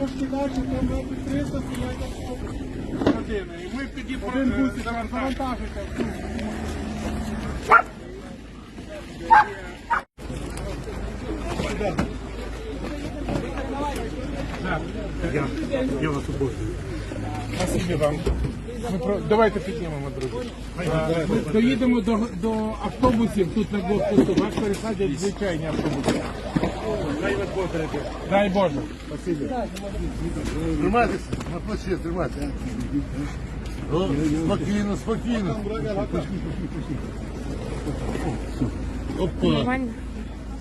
Трошки далі, там метрів 300 стоять години. І ми тоді бусик. Я вас обожнюю. Спасибі вам. Ми про... Давайте піднімемо, друзі. Е, Ми доїдемо до, до автобусів тут на блокпосту. Вас пересадять звичайні автобуси. Дай Бог Боже. Спасибо. Тримайтеся, на плечі, тримайтеся. Спокійно, спокійно. Опа.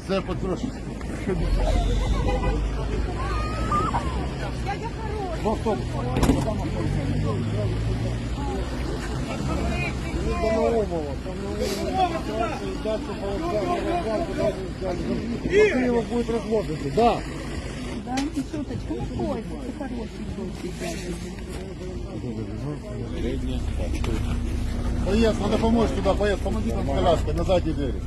Все потрошки. Києва буде розводити. Да. Да, и шуточку, ну пойдет, ты хороший дочь, Поезд, надо помочь туда, поезд, помоги там с коляской, на задней двери.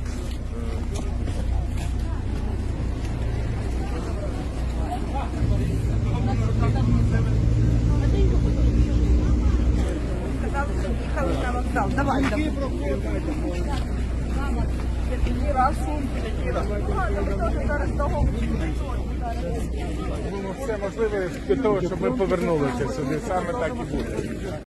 Давай, давай. Робимо все можливе для того, щоб ми повернулися сюди. Саме так і буде.